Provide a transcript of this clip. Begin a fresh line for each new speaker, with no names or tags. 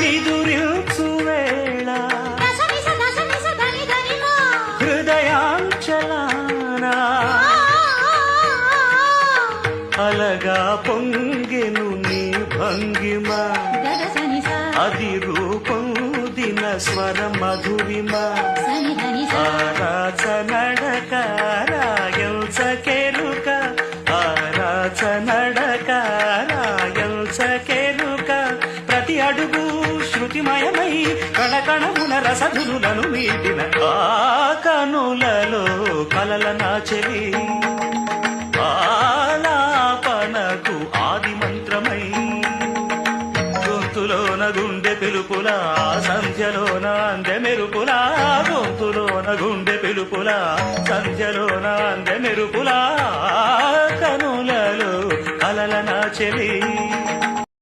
నిదురించు వేళ. హృదయాంచలాన అలగా పొంగెను నీ భంగిమ.
గగసనిస
అది రూపొందిన స్వర మధురిమ. ఆరాచ నడక రాయల్చ కెరుక ఆరాచ నడక రాయల్చ ప్రతి అడుగు శృతిమయమై కణకణమున రసధులను మీటిన ఆ కనులలో కలల నాచెలి ఆలాపనకు ఆది మంత్రమై గొంతులోన గుండె పిలుపుల సంధ్యలోన అందె మెరుపుల గొంతులోన గుండె పిలుపుల సంధ్యలోన అందె మెరుపుల కనులలో కలల నా